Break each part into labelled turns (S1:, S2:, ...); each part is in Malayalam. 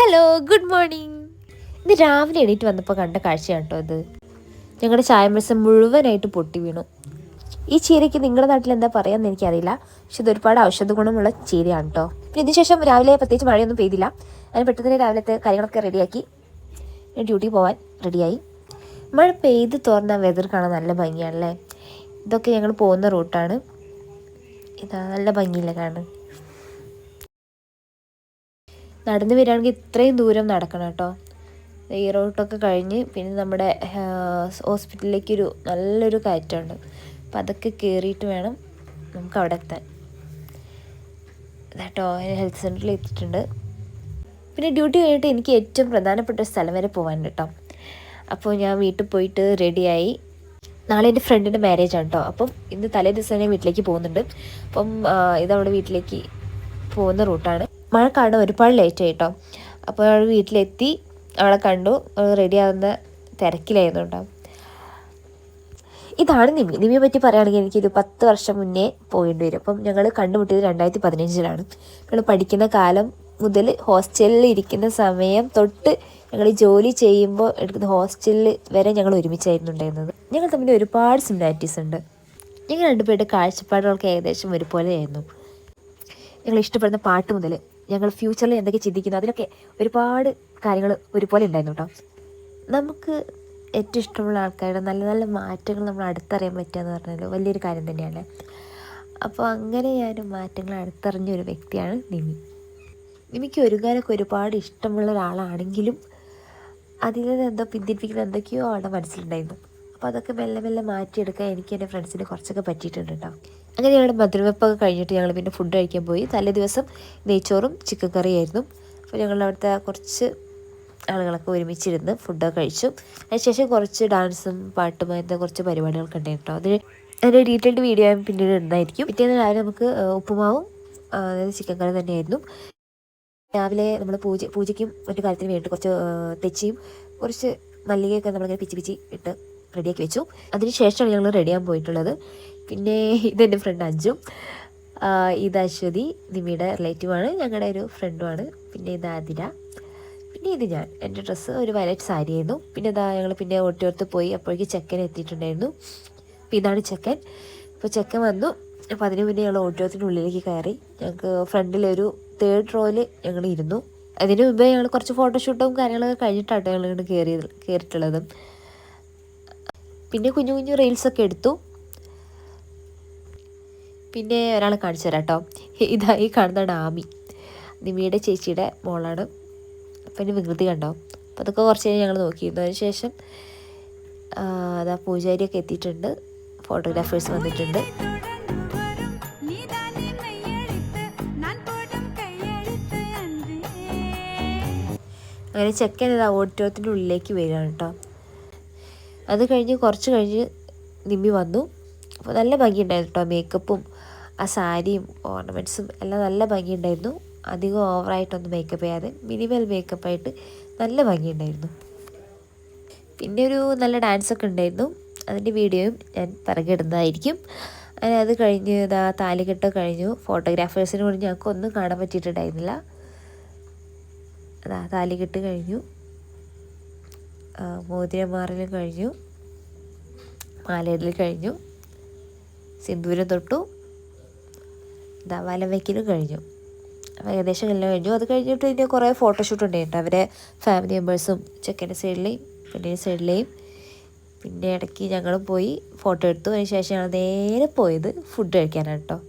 S1: ഹലോ ഗുഡ് മോർണിംഗ് ഇന്ന് രാവിലെ എണീറ്റ് വന്നപ്പോൾ കണ്ട കാഴ്ചയാണ് കേട്ടോ അത് ഞങ്ങളുടെ ചായമത്സം മുഴുവനായിട്ട് പൊട്ടി വീണു. ഈ ചീരയ്ക്ക് നിങ്ങളുടെ നാട്ടിൽ എന്താ പറയാന്ന് എനിക്കറിയില്ല. പക്ഷെ ഇത് ഒരുപാട് ഔഷധ ഗുണമുള്ള ചീരയാണ് കേട്ടോ പിന്നെ ഇതിനുശേഷം രാവിലെ പ്രത്യേകിച്ച് മഴയൊന്നും പെയ്തില്ല. അതിന് പെട്ടെന്ന് തന്നെ രാവിലത്തെ കാര്യങ്ങളൊക്കെ റെഡിയാക്കി. ഡ്യൂട്ടി പോവാൻ റെഡിയായി. മഴ പെയ്ത് തോർന്ന വെതർ കാണാൻ നല്ല ഭംഗിയാണല്ലേ? ഇതൊക്കെ ഞങ്ങൾ പോകുന്ന റൂട്ടാണ്. ഇതാ നല്ല ഭംഗിയില്ല കാണാൻ. നടന്നു വരികയാണെങ്കിൽ ഇത്രയും ദൂരം നടക്കണം കേട്ടോ. ഈ റോട്ടൊക്കെ കഴിഞ്ഞ് പിന്നെ നമ്മുടെ ഹോസ്പിറ്റലിലേക്കൊരു നല്ലൊരു കയറ്റമുണ്ട്. അപ്പം അതൊക്കെ കയറിയിട്ട് വേണം നമുക്ക് അവിടെ എത്താൻ. കേട്ടോ ഹെൽത്ത് സെന്ററിൽ എത്തിയിട്ടുണ്ട്. പിന്നെ ഡ്യൂട്ടി കഴിഞ്ഞിട്ട് എനിക്ക് ഏറ്റവും പ്രധാനപ്പെട്ട ഒരു സ്ഥലം വരെ പോകാനുണ്ട് കേട്ടോ. അപ്പോൾ ഞാൻ വീട്ടിൽ പോയിട്ട് റെഡിയായി നാളെ എന്റെ ഫ്രണ്ടിന്റെ മാരേജ് ആണ് കേട്ടോ. അപ്പം ഇന്ന് തലേ ദിവസം ഞാൻ വീട്ടിലേക്ക് പോകുന്നുണ്ട്. അപ്പം ഇതവിടെ വീട്ടിലേക്ക് പോകുന്ന റൂട്ടാണ് മഴ ഒരുപാട് ലേറ്റ് ആയി കേട്ടോ അപ്പോൾ അവൾ വീട്ടിലെത്തി. അവളെ കണ്ടു. റെഡി ആവുന്ന തിരക്കിലായിരുന്നു കേട്ടോ ഇതാണ് നിമി. നിമിയെ പറ്റി പറയുകയാണെങ്കിൽ എനിക്കിത് പത്ത് വർഷം മുന്നേ പോകേണ്ടി വരും. അപ്പം ഞങ്ങൾ കണ്ടുമുട്ടിയത് രണ്ടായിരത്തി പതിനഞ്ചിലാണ് ഞങ്ങൾ പഠിക്കുന്ന കാലം മുതൽ ഹോസ്റ്റലിൽ ഇരിക്കുന്ന സമയം തൊട്ട് ഞങ്ങൾ ജോലി ചെയ്യുമ്പോൾ എടുക്കുന്ന ഹോസ്റ്റലിൽ വരെ ഞങ്ങൾ ഒരുമിച്ചായിരുന്നു ഉണ്ടായിരുന്നത്. ഞങ്ങൾ തമ്മിൽ ഒരുപാട് സിമിലാരിറ്റീസ് ഉണ്ട്. ഞങ്ങൾ രണ്ടുപേരുടെ കാഴ്ചപ്പാടുകൾക്ക് ഏകദേശം ഒരുപോലെയായിരുന്നു. ഞങ്ങൾ ഇഷ്ടപ്പെടുന്ന പാട്ട് മുതൽ ഞങ്ങൾ ഫ്യൂച്ചറിൽ എന്തൊക്കെ ചിന്തിക്കുന്നു? അതിലൊക്കെ ഒരുപാട് കാര്യങ്ങൾ ഒരുപോലെ ഉണ്ടായിരുന്നു കേട്ടോ നമുക്ക് ഏറ്റവും ഇഷ്ടമുള്ള ആൾക്കാരുടെ നല്ല നല്ല മാറ്റങ്ങൾ നമ്മൾ അടുത്തറിയാൻ പറ്റുക എന്ന് പറഞ്ഞാൽ വലിയൊരു കാര്യം തന്നെയാണ്. അപ്പോൾ അങ്ങനെ ഞാൻ മാറ്റങ്ങൾ അടുത്തറിഞ്ഞ ഒരു വ്യക്തിയാണ് നിമി. നിമിക്ക് ഒരു കാലമൊക്കെ ഒരുപാട് ഇഷ്ടമുള്ള ഒരാളാണെങ്കിലും അതിൽ നിന്ന് എന്തോ പിന്തിരിപ്പിക്കുന്ന എന്തൊക്കെയോ ആളുടെ മനസ്സിലുണ്ടായിരുന്നു അപ്പോൾ അതൊക്കെ മെല്ലെ മെല്ലെ മാറ്റിയെടുക്കാൻ എനിക്ക് എന്റെ ഫ്രണ്ട്സിന് കുറച്ചൊക്കെ പറ്റിയിട്ടുണ്ട് കേട്ടോ അങ്ങനെ ഞങ്ങളുടെ മധുരവെപ്പൊക്കെ കഴിഞ്ഞിട്ട് ഞങ്ങൾ പിന്നെ ഫുഡ് കഴിക്കാൻ പോയി. തലേ ദിവസം നെയ്ച്ചോറും ചിക്കൻ കറിയായിരുന്നു അപ്പോൾ ഞങ്ങൾ അവിടുത്തെ കുറച്ച് ആളുകളൊക്കെ ഒരുമിച്ചിരുന്ന് ഫുഡൊക്കെ കഴിച്ചു. അതിനുശേഷം കുറച്ച് ഡാൻസും പാട്ടും അങ്ങനത്തെ കുറച്ച് പരിപാടികളൊക്കെ ഉണ്ടായിരുന്നു. അതിന് അതിന്റെ ഡീറ്റെയിൽഡ് വീഡിയോ ഞാൻ പിന്നീട് ഉണ്ടായിരിക്കും പിറ്റേന്ന് രാവിലെ നമുക്ക് ഉപ്പുമാവും അതായത് ചിക്കൻ കറി തന്നെയായിരുന്നു. രാവിലെ നമ്മൾ പൂജ പൂജയ്ക്കും മറ്റു കാര്യത്തിന് വേണ്ടി കുറച്ച് തെച്ചിയും കുറച്ച് മല്ലികയൊക്കെ നമ്മളിങ്ങനെ പിച്ചി പിച്ചി ഇട്ട് റെഡിയാക്കി വെച്ചു. അതിനുശേഷമാണ് ഞങ്ങൾ റെഡിയാകാൻ പോയിട്ടുള്ളത്. പിന്നെ ഇതെന്റെ ഫ്രണ്ട് അഞ്ചും ഇത് അശ്വതി നിമിയുടെ റിലേറ്റീവാണ് ഞങ്ങളുടെ ഒരു ഫ്രണ്ടുമാണ് പിന്നെ ഇത് ആതിര. പിന്നെ ഇത് ഞാൻ. എന്റെ ഡ്രസ്സ് ഒരു വയലറ്റ് സാരി ആയിരുന്നു. പിന്നെ ഇതാ ഞങ്ങൾ പിന്നെ ഒട്ടിയോർത്ത് പോയി അപ്പോഴേക്ക് ചെക്കൻ എത്തിയിട്ടുണ്ടായിരുന്നു. അപ്പോൾ ഇതാണ് ചെക്കൻ. അപ്പോൾ ചെക്കൻ വന്നു. അപ്പോൾ അതിന് പിന്നെ ഞങ്ങൾ ഓട്ടോത്തിന്റെ ഉള്ളിലേക്ക് കയറി. ഞങ്ങൾക്ക് ഫ്രണ്ടിലൊരു തേർഡ് റോയിൽ ഞങ്ങൾ ഇരുന്നു. അതിന് മുമ്പേ ഞങ്ങൾ കുറച്ച് ഫോട്ടോഷൂട്ടും കാര്യങ്ങളൊക്കെ കഴിഞ്ഞിട്ടാട്ടോ ഞങ്ങൾ കയറി കയറിയിട്ടുള്ളത് പിന്നെ കുഞ്ഞു കുഞ്ഞു റീൽസൊക്കെ എടുത്തു. പിന്നെ ഒരാളെ കാണിച്ചു തരാം കേട്ടോ. ഇതായി കാണുന്ന ആമി. നിമിയുടെ ചേച്ചിയുടെ മോളാണ്. പിന്നെ വികൃതി കണ്ടോ? അപ്പോൾ അതൊക്കെ കുറച്ച് കഴിഞ്ഞ് ഞങ്ങൾ നോക്കിയിരുന്നു അതിന് ശേഷം അതാ പൂജാരിയൊക്കെ എത്തിയിട്ടുണ്ട്. ഫോട്ടോഗ്രാഫേഴ്സ് വന്നിട്ടുണ്ട്. അങ്ങനെ ചെക്കൻ ഇത് ഓഡിറ്റോറിയത്തിന്റെ ഉള്ളിലേക്ക് വരികയാണ് കേട്ടോ. അത് കഴിഞ്ഞ് കുറച്ച് കഴിഞ്ഞ് നിമ്മി വന്നു. അപ്പോൾ നല്ല ഭംഗിയുണ്ടായിരുന്നു കേട്ടോ മേക്കപ്പും ആ സാരിയും ഓർണമെന്റ്സും എല്ലാം നല്ല ഭംഗിയുണ്ടായിരുന്നു. അധികം ഓവറായിട്ടൊന്നും മേക്കപ്പ് ചെയ്യാതെ മിനിമൽ മേക്കപ്പായിട്ട് നല്ല ഭംഗിയുണ്ടായിരുന്നു. പിന്നെ ഒരു നല്ല ഡാൻസൊക്കെ ഉണ്ടായിരുന്നു. അതിന്റെ വീഡിയോയും ഞാൻ പറഞ്ഞിടുന്നതായിരിക്കും അങ്ങനെ അത് കഴിഞ്ഞ് ഇതാ താലികെട്ടോ കഴിഞ്ഞു. ഫോട്ടോഗ്രാഫേഴ്സിന് കൂടി ഞങ്ങൾക്ക് ഒന്നും കാണാൻ പറ്റിയിട്ടുണ്ടായിരുന്നില്ല. അതാ താലികെട്ട് കഴിഞ്ഞു. മോതിരമാറലും കഴിഞ്ഞു. മാലയിടൽ കഴിഞ്ഞു. സിന്ദൂരം തൊട്ടു. വലം വയ്ക്കലും കഴിഞ്ഞു. അപ്പോൾ ഏകദേശം എല്ലാം കഴിഞ്ഞു. അത് കഴിഞ്ഞിട്ട് പിന്നെ കുറേ ഫോട്ടോഷൂട്ട് ഉണ്ടായിട്ടുണ്ട്. അവരെ ഫാമിലി മെമ്പേഴ്സും ചെക്കന്റെ സൈഡിലെയും പെണ്ണിന്റെ സൈഡിലെയും. പിന്നെ ഇടയ്ക്ക് ഞങ്ങൾ പോയി ഫോട്ടോ എടുത്തു. അതിന് ശേഷം ഞങ്ങൾ നേരെ പോയത് ഫുഡ് കഴിക്കാനാണ് കേട്ടോ.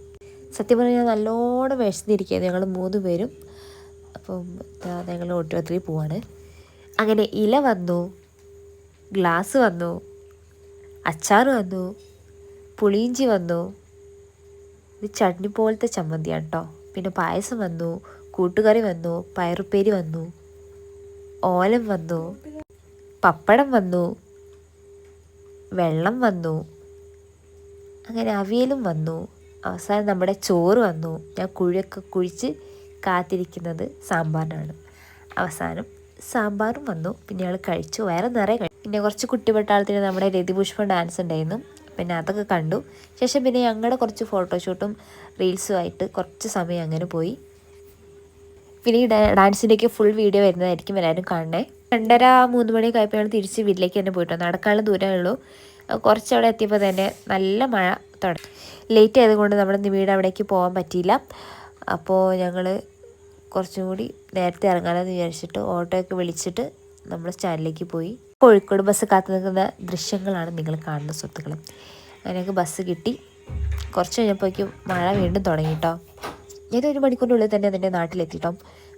S1: സത്യം പറഞ്ഞാൽ നല്ലോണം വിശന്നിരിക്കുകയായിരുന്നു ഞങ്ങൾ മൂന്ന് പേരും. അപ്പം ഞങ്ങൾ ഓട്ടോത്തിൽ പോവാണ്. അങ്ങനെ ഇല വന്നു ഗ്ലാസ് വന്നു അച്ചാർ വന്നു പുളിയിഞ്ചി വന്നു. ഇത് ചട്നി പോലത്തെ ചമ്മന്തിയാണ് കേട്ടോ പിന്നെ പായസം വന്നു കൂട്ടുകറി വന്നു പയറുപ്പേരി വന്നു ഓലം വന്നു പപ്പടം വന്നു വെള്ളം വന്നു അങ്ങനെ അവിയലും വന്നു. അവസാനം നമ്മുടെ ചോറ് വന്നു. ഞാൻ കുഴിയൊക്കെ കുഴിച്ച് കാത്തിരിക്കുന്നത് സാമ്പാറിനാണ്. അവസാനം സാമ്പാറും വന്നു. പിന്നെ ഞങ്ങൾ കഴിച്ചു. വേറെ നിറയെ കഴിച്ചു. പിന്നെ കുറച്ച് കുട്ടിപട്ടാളത്തിന് നമ്മുടെ രതിപുഷ്പം ഡാൻസ് ഉണ്ടായിരുന്നു. പിന്നെ അതൊക്കെ കണ്ടു. ശേഷം പിന്നെ ഞങ്ങളുടെ കുറച്ച് ഫോട്ടോഷൂട്ടും റീൽസും ആയിട്ട് കുറച്ച് സമയം അങ്ങനെ പോയി. പിന്നെ ഈ ഡാൻസിന്റെയൊക്കെ ഫുൾ വീഡിയോ വരുന്നതായിരിക്കും എല്ലാവരും കാണണേ. രണ്ടര മൂന്ന് മണിയൊക്കെ ആയപ്പോൾ ഞങ്ങൾ തിരിച്ച് വീട്ടിലേക്ക് തന്നെ പോയിട്ടോ. നടക്കാനുള്ള ദൂരമേ ഉള്ളൂ. കുറച്ച് അവിടെ എത്തിയപ്പോൾ തന്നെ നല്ല മഴ തുടങ്ങി. ലേറ്റ് ആയതുകൊണ്ട് നമ്മുടെ വീട് അവിടേക്ക് പോകാൻ പറ്റിയില്ല. അപ്പോൾ ഞങ്ങൾ കുറച്ചും കൂടി നേരത്തെ ഇറങ്ങാമെന്ന് വിചാരിച്ചിട്ട് ഓട്ടോയൊക്കെ വിളിച്ചിട്ട് നമ്മൾ സ്റ്റാൻഡിലേക്ക് പോയി. കോഴിക്കോട് ബസ് കാത്തു നിൽക്കുന്ന ദൃശ്യങ്ങളാണ് നിങ്ങൾ കാണുന്ന സ്വത്തുക്കൾ അങ്ങനെയൊക്കെ ബസ് കിട്ടി. കുറച്ച് കഴിഞ്ഞപ്പോഴേക്കും മഴ വീണ്ടും തുടങ്ങി കേട്ടോ ഞാൻ ഒരു മണിക്കൂറിനുള്ളിൽ തന്നെ അതിന്റെ നാട്ടിലെത്തിട്ടോ.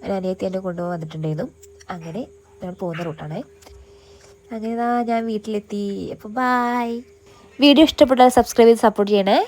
S1: എന്റെ അനിയത്തി എന്നെ കൊണ്ടുപോകാൻ വന്നിട്ടുണ്ടായിരുന്നു. അങ്ങനെ ഞാൻ പോകുന്ന റൂട്ടാണേ അങ്ങനെ ഞാൻ വീട്ടിലെത്തി. അപ്പോൾ ബായ് വീഡിയോ ഇഷ്ടപ്പെട്ടാൽ സബ്സ്ക്രൈബ് ചെയ്ത് സപ്പോർട്ട് ചെയ്യണേ.